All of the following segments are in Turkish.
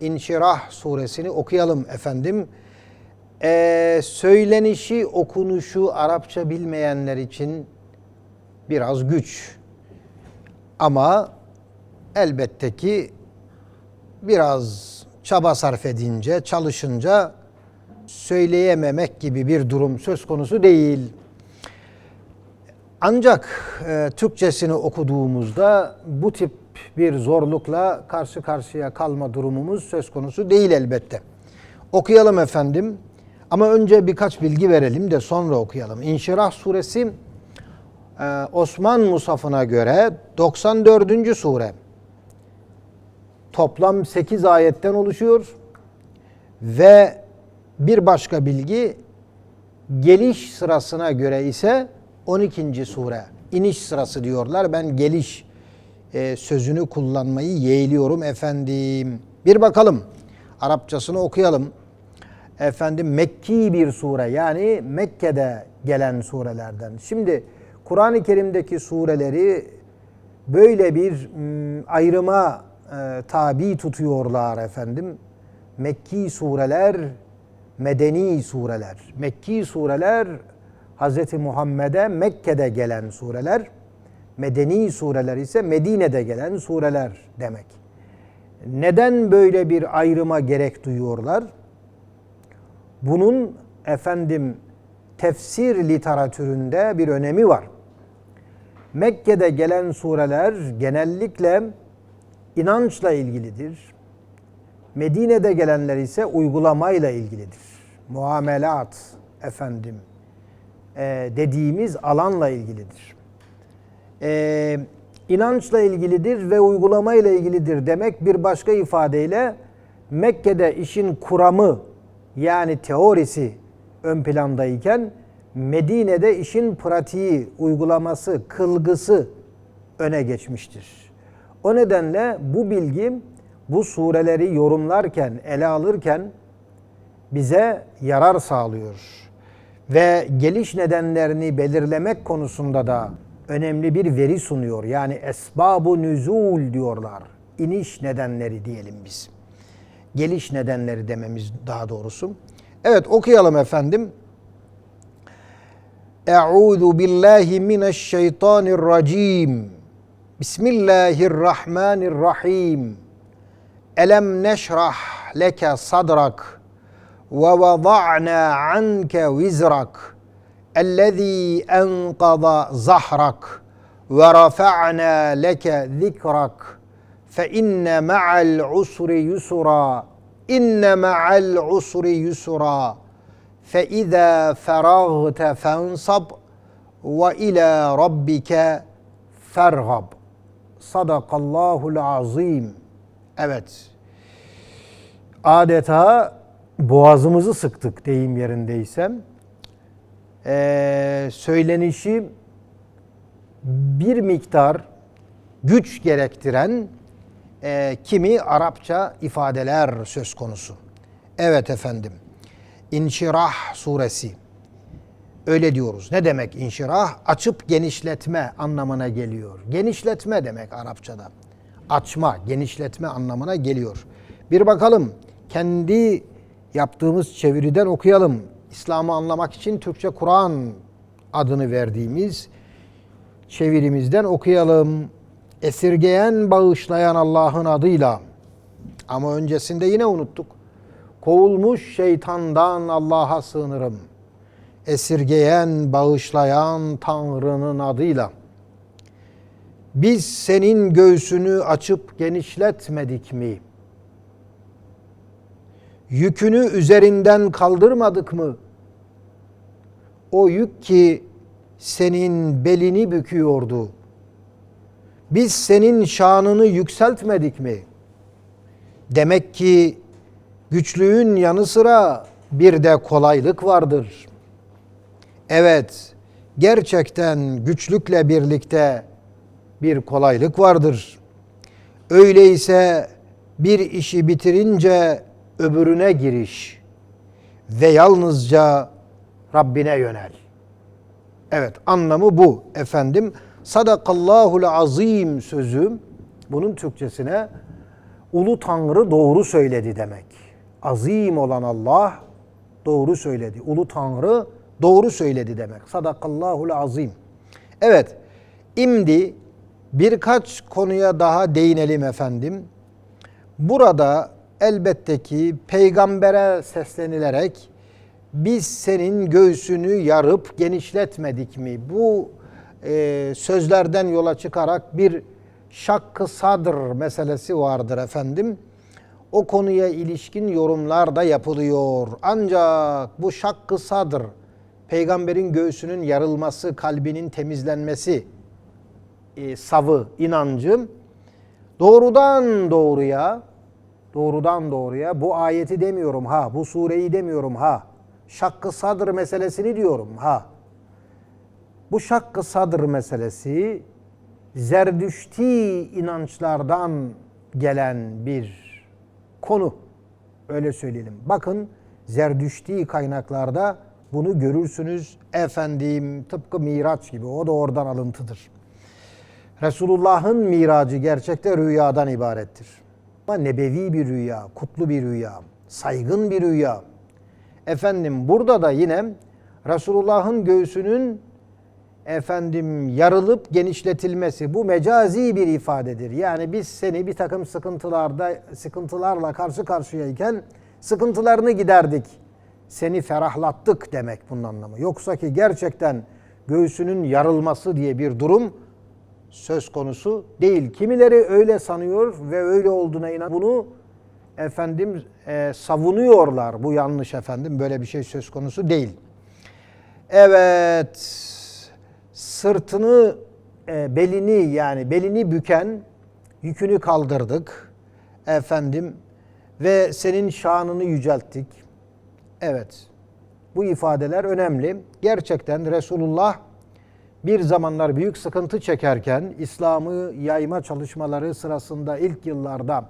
İnşirah suresini okuyalım efendim. Ee, söylenişi, okunuşu Arapça bilmeyenler için biraz güç. Ama elbette ki biraz çaba sarf edince, çalışınca söyleyememek gibi bir durum söz konusu değil. Ancak e, Türkçesini okuduğumuzda bu tip bir zorlukla karşı karşıya kalma durumumuz söz konusu değil elbette. Okuyalım efendim. Ama önce birkaç bilgi verelim de sonra okuyalım. İnşirah suresi e, Osman Musaf'ına göre 94. sure. Toplam 8 ayetten oluşuyor. Ve bir başka bilgi geliş sırasına göre ise 12. sure. İniş sırası diyorlar. Ben geliş e, sözünü kullanmayı yeğliyorum efendim. Bir bakalım. Arapçasını okuyalım. Efendim Mekki bir sure yani Mekke'de gelen surelerden. Şimdi Kur'an-ı Kerim'deki sureleri böyle bir m, ayrıma e, tabi tutuyorlar efendim. Mekki sureler, Medeni sureler. Mekki sureler Hz. Muhammed'e Mekke'de gelen sureler. Medeni sureler ise Medine'de gelen sureler demek. Neden böyle bir ayrıma gerek duyuyorlar? Bunun efendim tefsir literatüründe bir önemi var. Mekke'de gelen sureler genellikle inançla ilgilidir. Medine'de gelenler ise uygulamayla ilgilidir. Muamelat efendim e, dediğimiz alanla ilgilidir. E, inançla ilgilidir ve uygulamayla ilgilidir demek bir başka ifadeyle Mekke'de işin kuramı yani teorisi ön plandayken Medine'de işin pratiği, uygulaması, kılgısı öne geçmiştir. O nedenle bu bilgi bu sureleri yorumlarken, ele alırken bize yarar sağlıyor. Ve geliş nedenlerini belirlemek konusunda da önemli bir veri sunuyor. Yani esbabu nüzul diyorlar. İniş nedenleri diyelim biz. Geliş nedenleri dememiz daha doğrusu. Evet okuyalım efendim. Euzu billahi mineşşeytanirracim. Bismillahirrahmanirrahim. Elem neşrah leke sadrak ve vada'na anke vizrak ellezî enqada zahrak ve rafa'na leke zikrak fe inne ma'al usri yusra inne ma'al usri yusra fe izâ feragte fensab ve ilâ rabbike fergab. Sadakallahul evet. Adeta boğazımızı sıktık deyim yerindeysem ee, söylenişi bir miktar güç gerektiren e, kimi Arapça ifadeler söz konusu. Evet efendim. İnşirah suresi. Öyle diyoruz. Ne demek inşirah? Açıp genişletme anlamına geliyor. Genişletme demek Arapçada. Açma, genişletme anlamına geliyor. Bir bakalım kendi yaptığımız çeviriden okuyalım. İslam'ı anlamak için Türkçe Kur'an adını verdiğimiz çevirimizden okuyalım. Esirgeyen, bağışlayan Allah'ın adıyla. Ama öncesinde yine unuttuk. Kovulmuş şeytandan Allah'a sığınırım. Esirgeyen, bağışlayan Tanrı'nın adıyla. Biz senin göğsünü açıp genişletmedik mi? Yükünü üzerinden kaldırmadık mı? O yük ki senin belini büküyordu. Biz senin şanını yükseltmedik mi? Demek ki güçlüğün yanı sıra bir de kolaylık vardır. Evet, gerçekten güçlükle birlikte bir kolaylık vardır. Öyleyse bir işi bitirince öbürüne giriş ve yalnızca Rabbine yönel. Evet anlamı bu efendim. Sadakallahul azim sözü bunun Türkçesine Ulu Tanrı doğru söyledi demek. Azim olan Allah doğru söyledi. Ulu Tanrı doğru söyledi demek. Sadakallahul azim. Evet, şimdi birkaç konuya daha değinelim efendim. Burada elbette ki peygambere seslenilerek biz senin göğsünü yarıp genişletmedik mi? Bu e, sözlerden yola çıkarak bir şakkı sadr meselesi vardır efendim. O konuya ilişkin yorumlar da yapılıyor. Ancak bu şakkı sadr, peygamberin göğsünün yarılması, kalbinin temizlenmesi e, savı, inancım doğrudan doğruya doğrudan doğruya bu ayeti demiyorum ha, bu sureyi demiyorum ha. Şakkı sadr meselesini diyorum ha. Bu şakkı sadr meselesi zerdüşti inançlardan gelen bir konu. Öyle söyleyelim. Bakın zerdüşti kaynaklarda bunu görürsünüz efendim tıpkı Miraç gibi o da oradan alıntıdır. Resulullah'ın miracı gerçekte rüyadan ibarettir. Ama nebevi bir rüya, kutlu bir rüya, saygın bir rüya. Efendim burada da yine Resulullah'ın göğsünün efendim yarılıp genişletilmesi bu mecazi bir ifadedir. Yani biz seni bir takım sıkıntılarda sıkıntılarla karşı karşıyayken sıkıntılarını giderdik. Seni ferahlattık demek bunun anlamı. Yoksa ki gerçekten göğsünün yarılması diye bir durum söz konusu değil. Kimileri öyle sanıyor ve öyle olduğuna inan bunu efendim e, savunuyorlar. Bu yanlış efendim. Böyle bir şey söz konusu değil. Evet. Sırtını, e, belini yani belini büken yükünü kaldırdık. Efendim ve senin şanını yücelttik. Evet. Bu ifadeler önemli. Gerçekten Resulullah bir zamanlar büyük sıkıntı çekerken İslam'ı yayma çalışmaları sırasında ilk yıllarda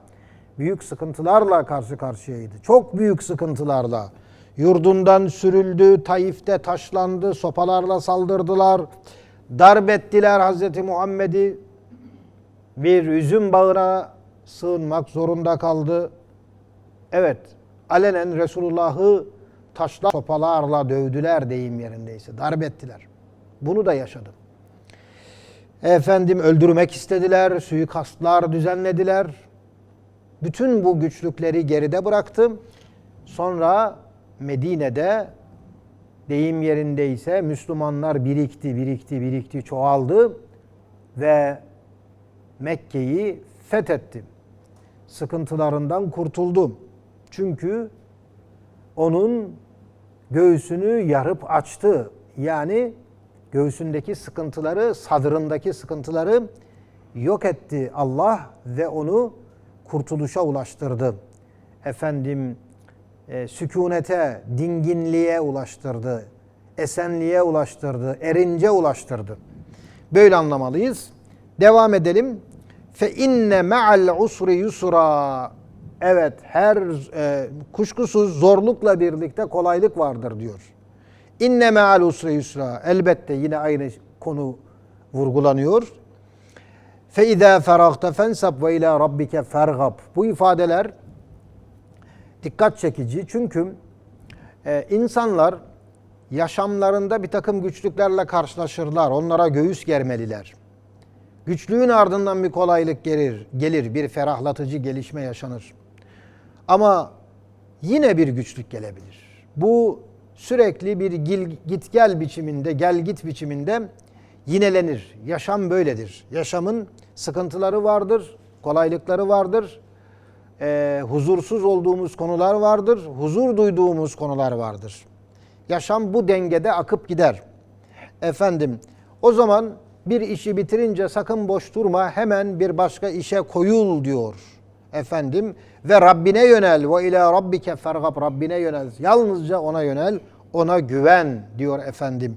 büyük sıkıntılarla karşı karşıyaydı. Çok büyük sıkıntılarla. Yurdundan sürüldü, Taif'te taşlandı, sopalarla saldırdılar. Darp ettiler Hazreti Muhammed'i. Bir üzüm bağına sığınmak zorunda kaldı. Evet, alenen Resulullah'ı taşla sopalarla dövdüler deyim yerindeyse. Darp ettiler. Bunu da yaşadım. Efendim öldürmek istediler, suikastlar düzenlediler. Bütün bu güçlükleri geride bıraktım. Sonra Medine'de deyim yerindeyse Müslümanlar birikti, birikti, birikti, çoğaldı ve Mekke'yi fethettim. Sıkıntılarından kurtuldum. Çünkü onun göğsünü yarıp açtı. Yani göğsündeki sıkıntıları, sadrındaki sıkıntıları yok etti Allah ve onu kurtuluşa ulaştırdı. Efendim e, sükunete, dinginliğe ulaştırdı. Esenliğe ulaştırdı, erince ulaştırdı. Böyle anlamalıyız. Devam edelim. Fe inne ma'al usri yusra. Evet, her e, kuşkusuz zorlukla birlikte kolaylık vardır diyor. İnne me'al usri yusra. Elbette yine aynı konu vurgulanıyor. Fe izâ feragte fensab ve ilâ rabbike fergab. Bu ifadeler dikkat çekici çünkü e, insanlar yaşamlarında bir takım güçlüklerle karşılaşırlar. Onlara göğüs germeliler. Güçlüğün ardından bir kolaylık gelir, gelir, bir ferahlatıcı gelişme yaşanır. Ama yine bir güçlük gelebilir. Bu sürekli bir gil, git gel biçiminde, gel git biçiminde yinelenir. Yaşam böyledir. Yaşamın sıkıntıları vardır, kolaylıkları vardır. Ee, huzursuz olduğumuz konular vardır, huzur duyduğumuz konular vardır. Yaşam bu dengede akıp gider. Efendim, o zaman bir işi bitirince sakın boş durma, hemen bir başka işe koyul diyor. Efendim ve Rabbine yönel ve ila rabbike fergab Rabbine yönel. Yalnızca ona yönel, ona güven diyor efendim.